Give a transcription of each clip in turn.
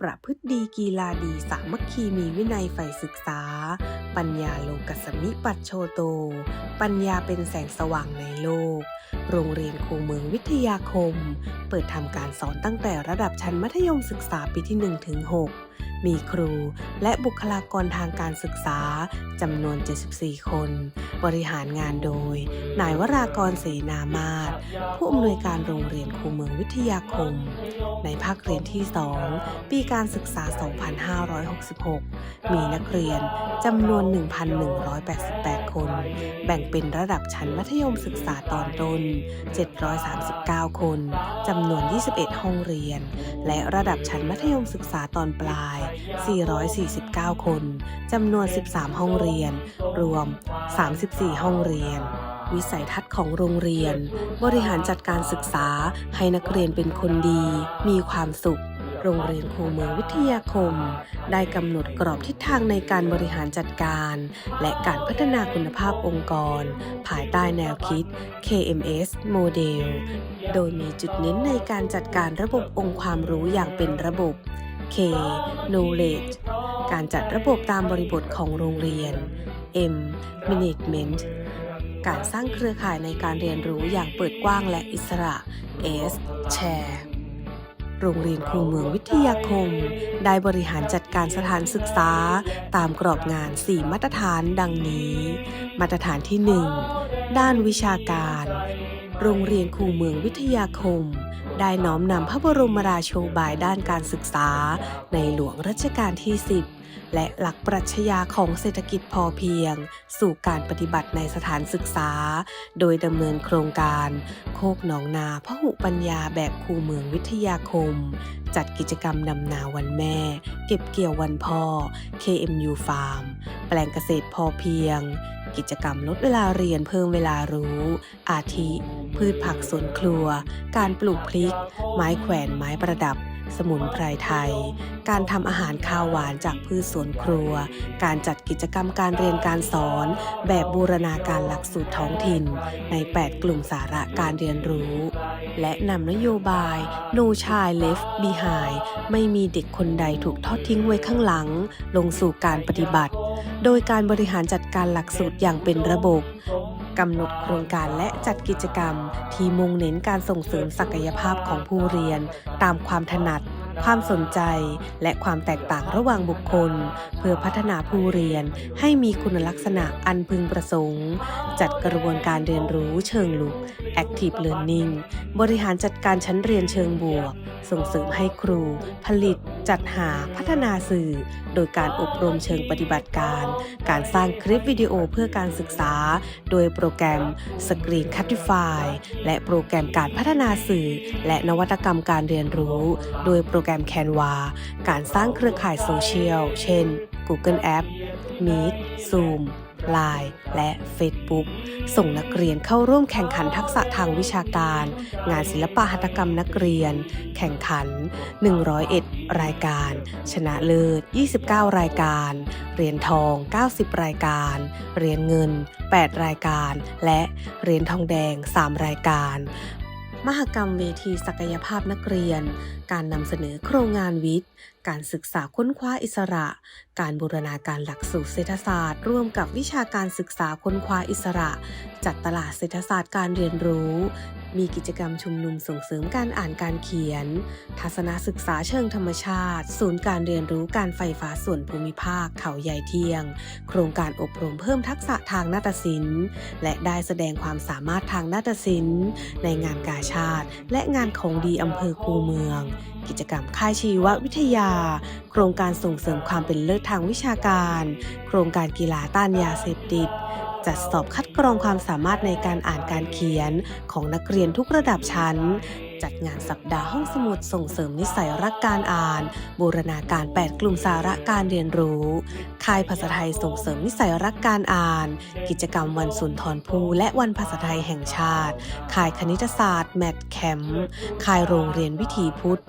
ประพฤติดีกีฬาดีสามัคคีมีวินัยใฝ่ศึกษา ปัญญาโลกัสสมิปัจโชโต ปัญญาเป็นแสงสว่างในโลก โรงเรียนครูเมืองวิทยาคม เปิดทำการสอนตั้งแต่ระดับชั้นมัธยมศึกษาปีที่1ถึง6 มีครูและบุคลากรทางการศึกษาจำนวน 74 คน บริหารงานโดย นายวรากรเสนามาศผู้อำนวยการโรงเรียนครูเมืองวิทยาคม ในภาคเรียนที่ 2 ปีการศึกษา 2566 มีนักเรียนจำนวน 1,188 คน แบ่งเป็นระดับชั้นมัธยมศึกษาตอนต้น 739 คนจำนวน 21 ห้องเรียน และระดับชั้นมัธยมศึกษาตอนปลาย449 คน จำนวน 13 ห้องเรียน รวม 34 ห้องเรียน วิสัยทัศน์ของโรงเรียน บริหารจัดการศึกษาให้นักเรียนเป็นคนดี มีความสุข โรงเรียนครูเมืองวิทยาคม ได้กำหนดกรอบทิศทางในการบริหารจัดการ และการพัฒนาคุณภาพองค์กร ภายใต้แนวคิด KMS โมเดล โดยมีจุดเน้นในการจัดการระบบองค์ความรู้อย่างเป็นระบบ K knowledge การจัดระบบตามบริบทของโรงเรียน M management การสร้างเครือข่ายในการเรียนรู้อย่างเปิดกว้างและอิสระ S share โรงเรียนครูเมืองวิทยาคม ได้บริหารจัดการสถานศึกษา ตามกรอบงาน 4 มาตรฐานดังนี้ มาตรฐานที่ 1 ด้านวิชาการ โรงเรียนครูเมืองวิทยาคม ได้น้อมนำพระบรมราโชบายด้านการศึกษา ในหลวงรัชกาลที่ 10 และหลักปรัชญาของเศรษฐกิจพอเพียง สู่การปฏิบัติในสถานศึกษา โดยดำเนินโครงการ โคกหนองนาพหุปัญญาแบบคูเมืองวิทยาคม จัดกิจกรรมนำนาวันแม่ เก็บเกี่ยววันพ่อ KMU Farm แปลงเกษตรพอเพียง กิจกรรมลดเวลาเรียนเพิ่มเวลารู้ อาทิ พืชผักสวนครัว การปลูกพริก ไม้แขวนไม้ประดับ สมุนไพรไทย การทำอาหารข้าวหวานจากพืชสวนครัว การจัดกิจกรรมการเรียนการสอน แบบบูรณาการหลักสูตรท้องถิ่น ใน 8 กลุ่มสาระการเรียนรู้ และนำนโยบาย No Child Left Behind ไม่มีเด็กคนใดถูกทอดทิ้งไว้ข้างหลัง ลงสู่การปฏิบัติ โดยการบริหารจัดการหลักสูตรอย่างเป็นระบบกำหนดโครงการและจัดกิจกรรม ที่มุ่งเน้นการส่งเสริมศักยภาพของผู้เรียน ตามความถนัด ความสนใจ และความแตกต่างระหว่างบุคคล เพื่อพัฒนาผู้เรียนให้มีคุณลักษณะอันพึงประสงค์ จัดกระบวนการเรียนรู้เชิงลุก Active Learning บริหารจัดการชั้นเรียนเชิงบวก ส่งเสริมให้ครู ผลิต จัดหาพัฒนาสื่อ โดยการอบรมเชิงปฏิบัติการ การสร้างคลิปวิดีโอเพื่อการศึกษา โดยโปรแกรม Screen Captify และโปรแกรมการพัฒนาสื่อ และนวัตกรรมการเรียนรู้ โดยโปรแกรม Canva การสร้างเครือข่ายโซเชียล เช่น Google App Meet Zoom Line และ Facebook ส่งนักเรียนเข้าร่วมแข่งขันทักษะทางวิชาการ งานศิลปะหัตถกรรมนักเรียน แข่งขัน 101 รายการ ชนะเลิศ 29 รายการ เหรียญทอง 90 รายการ เหรียญเงิน 8 รายการ และเหรียญทองแดง 3 รายการมหกรรมเวทีศักยภาพนักเรียน การนำเสนอโครงงานวิทย์การศึกษาค้นคว้าอิสระ การบูรณาการหลักสูตรเศรษฐศาสตร์ ร่วมกับวิชาการศึกษาค้นคว้าอิสระ จัดตลาดเศรษฐศาสตร์การเรียนรู้ มีกิจกรรมชุมนุมส่งเสริมการอ่านการเขียน ทัศนศึกษาเชิงธรรมชาติ ศูนย์การเรียนรู้การไฟฟ้าส่วนภูมิภาคเขาใหญ่เทียง โครงการอบรมเพิ่มทักษะทางนาฏศิลป์ และได้แสดงความสามารถทางนาฏศิลป์ ในงานกาชาติ และงานของดีอำเภอคูเมือง กิจกรรมค่ายชีววิทยา โครงการส่งเสริมความเป็นเลิศทางวิชาการ โครงการกีฬาต้านยาเสพติด จัดสอบคัดกรองความสามารถในการอ่านการเขียนของนักเรียนทุกระดับชั้น จัดงานสัปดาห์ห้องสมุดส่งเสริมนิสัยรักการอ่าน บูรณาการ 8 กลุ่มสาระการเรียนรู้ ค่ายภาษาไทยส่งเสริมนิสัยรักการอ่าน กิจกรรมวันสุนทรภู่และวันภาษาไทยแห่งชาติ ค่ายคณิตศาสตร์ แมทแคมป์ค่ายโรงเรียนวิถีพุทธ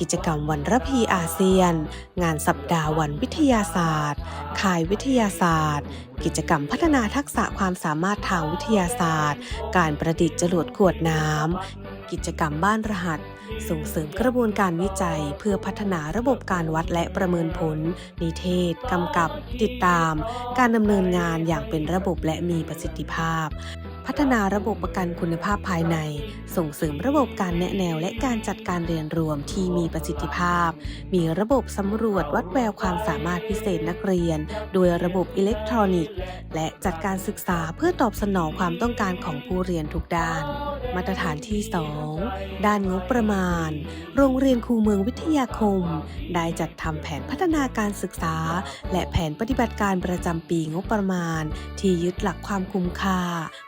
กิจกรรมวันระพีอาเซียน งานสัปดาห์วันวิทยาศาสตร์ค่ายวิทยาศาสตร์ กิจกรรมพัฒนาทักษะความสามารถทางวิทยาศาสตร์ การประดิษฐ์จรวดขวดน้ำ กิจกรรมบ้านรหัส ส่งเสริมกระบวนการวิจัย เพื่อพัฒนาระบบการวัดและประเมินผล นิเทศ กำกับ ติดตาม การดำเนินงานอย่างเป็นระบบและมีประสิทธิภาพ พัฒนาระบบประกันคุณภาพภายใน ส่งเสริมระบบการแนะแนวและการจัดการเรียนรวมที่มีประสิทธิภาพ มีระบบสำรวจวัดแววความสามารถพิเศษนักเรียน โดยระบบอิเล็กทรอนิกส์ และจัดการศึกษาเพื่อตอบสนองความต้องการของผู้เรียนทุกด้าน มาตรฐานที่ 2 ด้านงบประมาณ โรงเรียนคูเมืองวิทยาคม ได้จัดทำแผนพัฒนาการศึกษา และแผนปฏิบัติการประจำปีงบประมาณ ที่ยึดหลักความคุ้มค่า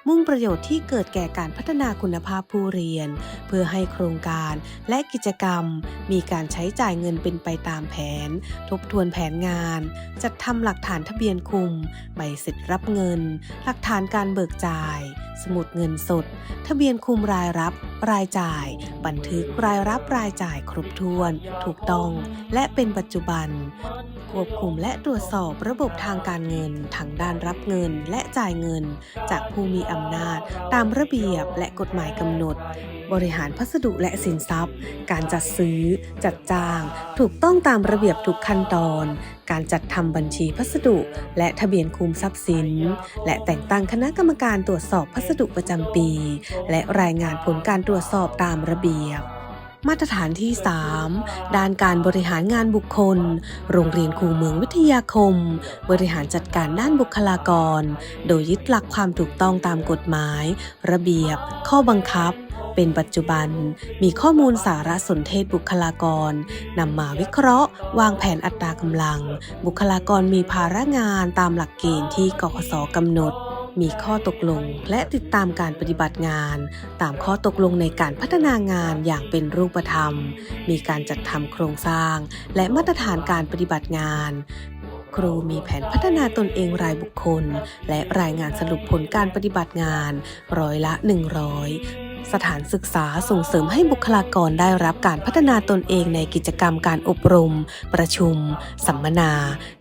มุ่งประโยชน์ที่เกิดแก่การพัฒนาคุณภาพผู้เรียน เพื่อให้โครงการและกิจกรรม มีการใช้จ่ายเงินเป็นไปตามแผน ทบทวนแผนงาน จัดทำหลักฐานทะเบียนคุม ใบเสร็จรับเงิน หลักฐานการเบิกจ่าย สมุดเงินสด ทะเบียนคุมรายรับ รายจ่าย บันทึกรายรับรายจ่ายครบถ้วน ถูกต้อง และเป็นปัจจุบันควบคุมและตรวจสอบระบบทางการเงินทั้งด้านรับเงินและจ่ายเงิน จากผู้มีอำนาจตามระเบียบและกฎหมายกำหนด บริหารพัสดุและสินทรัพย์ การจัดซื้อ จัดจ้าง ถูกต้องตามระเบียบทุกขั้นตอน การจัดทำบัญชีพัสดุ และทะเบียนคุมทรัพย์สิน และแต่งตั้งคณะกรรมการตรวจสอบพัสดุประจำปี และรายงานผลการตรวจสอบตามระเบียบ มาตรฐานที่ 3 ด้านการบริหารงานบุคคล โรงเรียนครูเมืองวิทยาคม บริหารจัดการด้านบุคลากร โดยยึดหลักความถูกต้องตามกฎหมาย ระเบียบ ข้อบังคับ เป็นปัจจุบัน มีข้อมูลสารสนเทศบุคลากรนำมาวิเคราะห์ วางแผนอัตรากำลัง บุคลากรมีภาระงานตามหลักเกณฑ์ที่กคสกำหนด มีข้อตกลงและติดตามการปฏิบัติงาน ตามข้อตกลงในการพัฒนางานอย่างเป็นรูปธรรม มีการจัดทำโครงสร้าง และมาตรฐานการปฏิบัติงาน ครูมีแผนพัฒนาตนเองรายบุคคล และรายงานสรุปผลการปฏิบัติงาน ร้อยละ 100 สถานศึกษาส่งเสริมให้บุคลากรได้รับการพัฒนาตนเองในกิจกรรมการอบรม ประชุม สัมมนา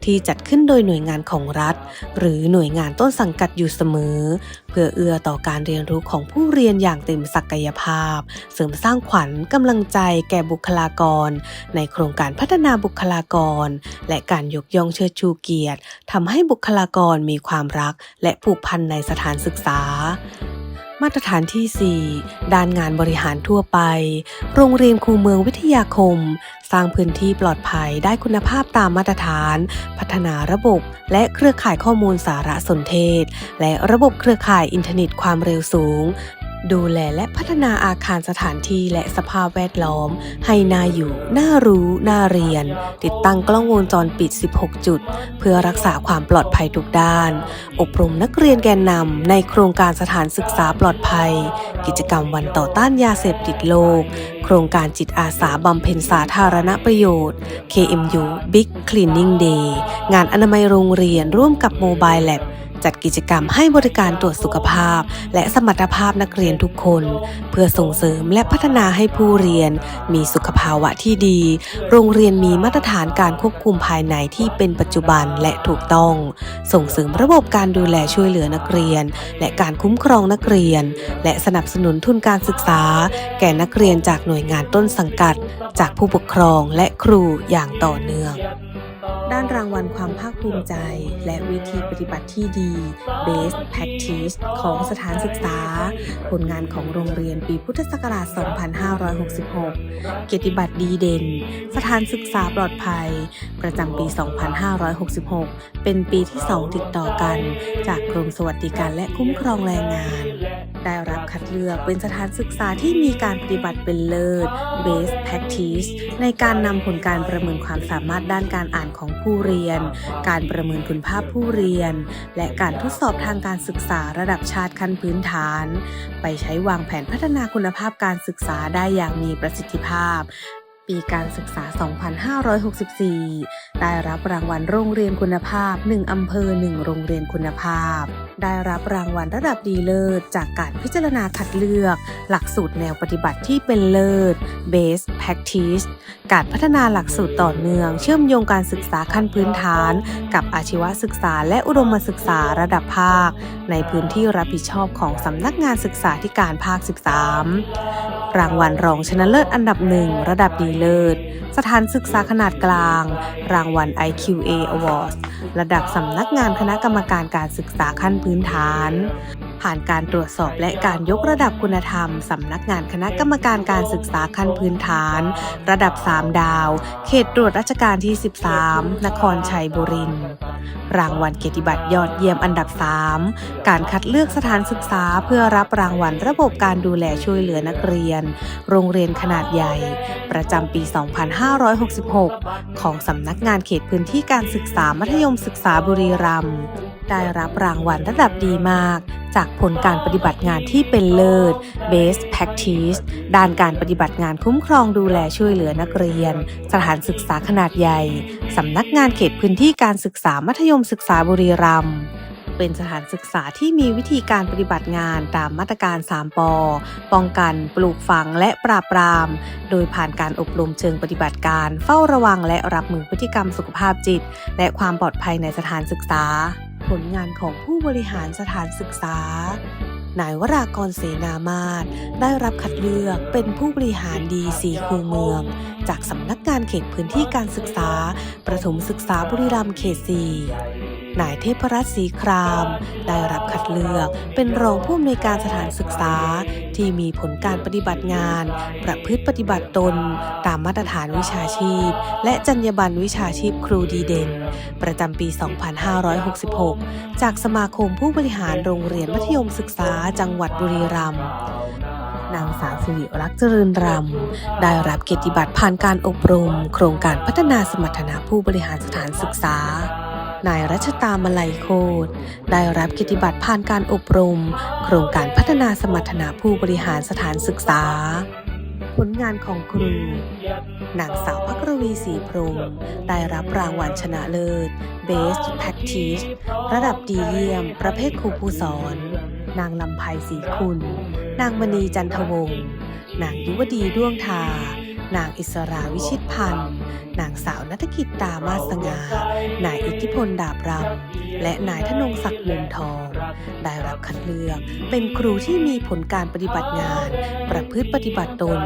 ที่จัดขึ้นโดยหน่วยงานของรัฐ หรือหน่วยงานต้นสังกัดอยู่เสมอ เพื่อเอื้อต่อการเรียนรู้ของผู้เรียนอย่างเต็มศักยภาพ เสริมสร้างขวัญกำลังใจแก่บุคลากร ในโครงการพัฒนาบุคลากร และการยกย่องเชิดชูเกียรติทำให้บุคลากรมีความรัก และผูกพันในสถานศึกษา มาตรฐานที่ 4 ด้านงานบริหารทั่วไป โรงเรียนคูเมืองวิทยาคม สร้างพื้นที่ปลอดภัยได้คุณภาพตามมาตรฐาน พัฒนาระบบ และเครือข่ายข้อมูลสารสนเทศ และระบบเครือข่ายอินเทอร์เน็ตความเร็วสูง ดูแลและพัฒนาอาคารสถานที่และสภาพแวดล้อม ให้น่าอยู่ น่ารู้ น่าเรียน ติดตั้งกล้องวงจรปิด 16 จุด เพื่อรักษาความปลอดภัยทุกด้าน อบรมนักเรียนแกนนำในโครงการสถานศึกษาปลอดภัย กิจกรรมวันต่อต้านยาเสพติดโลก โครงการจิตอาสาบำเพ็ญสาธารณประโยชน์ KMU Big Cleaning Day งานอนามัยโรงเรียนร่วมกับ Mobile Lab จัดกิจกรรมให้บริการตรวจสุขภาพ และสมรรถภาพนักเรียนทุกคน เพื่อส่งเสริมและพัฒนาให้ผู้เรียน มีสุขภาวะที่ดี โรงเรียนมีมาตรฐานการควบคุมภายในที่เป็นปัจจุบันและถูกต้อง ส่งเสริมระบบการดูแลช่วยเหลือนักเรียน และการคุ้มครองนักเรียน และสนับสนุนทุนการศึกษา แก่นักเรียนจากหน่วยงานต้นสังกัด จากผู้ปกครองและครูอย่างต่อเนื่อง ด้านรางวัลความ ภาคภูมิใจ และวิธีปฏิบัติที่ดี Best Practice ของสถานศึกษา ผลงานของโรงเรียนปีพุทธศักราช 2566 เกียรติบัตรดีเด่น สถานศึกษาปลอดภัย ประจำปี 2566 เป็นปีที่ 2 ติดต่อกัน จากกรมสวัสดิการและคุ้มครองแรงงาน ได้รับคัดเลือกเป็นสถานศึกษาที่มีการปฏิบัติเป็นเลิศ Best Practice ในการนำผลการประเมินความสามารถด้านการอ่านของผู้เรียนการประเมินคุณภาพผู้เรียน และการทดสอบทางการศึกษาระดับชาติขั้นพื้นฐาน ไปใช้วางแผนพัฒนาคุณภาพการศึกษาได้อย่างมีประสิทธิภาพ ปีการศึกษา 2564 ได้รับรางวัลโรงเรียนคุณภาพ 1 อำเภอ 1 โรงเรียนคุณภาพ ได้รับรางวัลระดับดีเลิศ จากการพิจารณาคัดเลือก หลักสูตรแนวปฏิบัติที่เป็นเลิศ Best Practice การพัฒนาหลักสูตรต่อเนื่อง เชื่อมโยงการศึกษาขั้นพื้นฐาน กับอาชีวศึกษาและอุดมศึกษาระดับภาค ในพื้นที่รับผิดชอบของสำนักงานศึกษาธิการภาค 13 รางวัลรองชนะเลิศอันดับหนึ่งระดับดีเลิศ สถานศึกษาขนาดกลาง รางวัล IQA Awards ระดับสำนักงานคณะกรรมการการศึกษาขั้นพื้นฐาน ผ่านการตรวจสอบและการยกระดับคุณธรรม สำนักงานคณะกรรมการการศึกษาขั้นพื้นฐาน ระดับ 3 ดาว เขตตรวจราชการที่ 13 นครชัยบุรีรางวัลเกียรติบัตรยอดเยี่ยมอันดับ 3 การคัดเลือกสถานศึกษาเพื่อรับรางวัลระบบการดูแลช่วยเหลือนักเรียน โรงเรียนขนาดใหญ่ ประจำปี 2566 ของสำนักงานเขตพื้นที่การศึกษามัธยมศึกษาบุรีรัมย์ ได้รับรางวัลระดับดีมาก จากผลการปฏิบัติงานที่เป็นเลิศ Best Practice ด้านการปฏิบัติงานคุ้มครองดูแลช่วยเหลือนักเรียน สถานศึกษาขนาดใหญ่ สำนักงานเขตพื้นที่การศึกษามัธยมศึกษาบุรีรัมย์เป็นสถานศึกษาที่มีวิธีการปฏิบัติงานตามมาตรการ 3ปอป้องกัน ปลูกฝัง และปราบปราม โดยผ่านการอบรมเชิงปฏิบัติการ เฝ้าระวังและรับมือพฤติกรรมสุขภาพจิต และความปลอดภัยในสถานศึกษา ผลงานของผู้บริหารสถานศึกษา นายวรากรเสนามาศได้รับคัดเลือกเป็นผู้บริหารดีสีคูเมือง จากสำนักงานเขตพื้นที่การศึกษา ประถมศึกษาบุรีรัมย์เขตสี่ นายเทพรัตน์ศรีคราม ได้รับคัดเลือกเป็นรองผู้อำนวยการสถานศึกษา ที่มีผลการปฏิบัติงาน ประพฤติปฏิบัติตน ตามมาตรฐานวิชาชีพ และจรรยาบรรณวิชาชีพครูดีเด่น ประจำปี 2566 จากสมาคมผู้บริหารโรงเรียนมัธยมศึกษาจังหวัดบุรีรัมย์นางสาวสิริรักษ์เจริญรำ ได้รับเกียรติบัตรผ่านการอบรม โครงการพัฒนาสมรรถนะผู้บริหารสถานศึกษา นายรัชตามาลัยโคตรได้รับเกียรติบัตรผ่านการอบรม โครงการพัฒนาสมรรถนะผู้บริหารสถานศึกษา ผลงานของครูนางสาวพักรวีศรีพรมได้รับรางวัลชนะเลิศ Best Practice ระดับดีเยี่ยม ประเภทครูผู้สอน นางลำไพศรีคุณ นางมณีจันทวงศ์นางยุวดีด้วงทา นางอิสราวิชิตพันธ์ นางสาวนัฐกิจตามาสสง่านายอิทธิพลดาบรำและนายธนงศักดิ์มุมทอง ได้รับคัดเลือกเป็นครูที่มีผลการปฏิบัติงาน ประพฤติปฏิบัติตน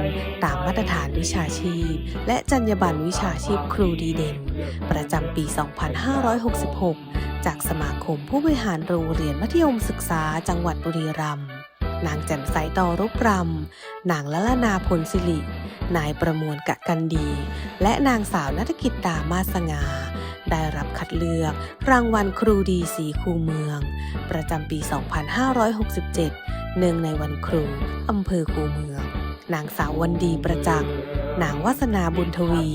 ตามมาตรฐานวิชาชีพ และจรรยาบรรณวิชาชีพครูดีเด่น ประจำปี 2566 จากสมาคมผู้บริหารโรงเรียนมัธยมศึกษาจังหวัดบุรีรัมย์ นางแจ่มใสต่อรุปรำนางละลานาพลสิริ นายประมวลกะกันดี และนางสาวนัฐกิจตามาสงา ได้รับคัดเลือกรางวัลครูดีสีคูเมือง ประจำปี 2567 เนื่องในวันครูอำเภอคูเมือง นางสาววันดีประจักษ์นางวาสนาบุญทวี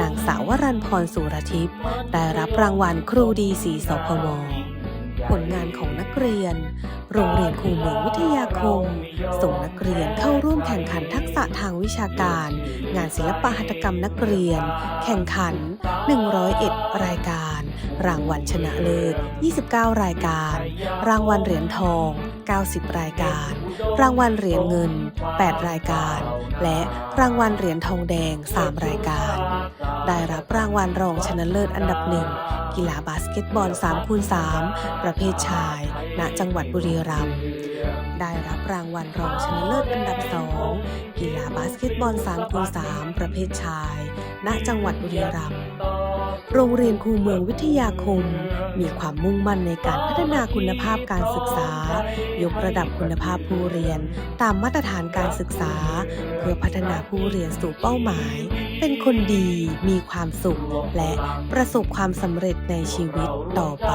นางสาววรันพรสุรทิพย์ได้รับรางวัลครูดีสีสพม ผลงานของนักเรียน โรงเรียนครูเมืองวิทยาคม ส่งนักเรียนเข้าร่วมแข่งขันทักษะทางวิชาการ งานศิลปหัตถกรรมนักเรียน แข่งขัน 101 รายการ รางวัลชนะเลิศ 29 รายการ รางวัลเหรียญทอง 90 รายการ รางวัลเหรียญเงิน 8 รายการ และรางวัลเหรียญทองแดง 3 รายการ ได้รับรางวัลรองชนะเลิศอันดับหนึ่งกีฬาบาสเกตบอล3คูณ3ประเภทชาย ณ จังหวัดบุรีรัมย์ได้รับรางวัลรองชนะเลิศอันดับ2กีฬาบาสเกตบอล3คูณ3ประเภทชาย ณ จังหวัดบุรีรัมย์โรงเรียนคูเมืองวิทยาคม มีความมุ่งมั่นในการพัฒนาคุณภาพการศึกษา ยกระดับคุณภาพผู้เรียน ตามมาตรฐานการศึกษา เพื่อพัฒนาผู้เรียนสู่เป้าหมาย เป็นคนดีมีความสุขและประสบความสำเร็จในชีวิตต่อไป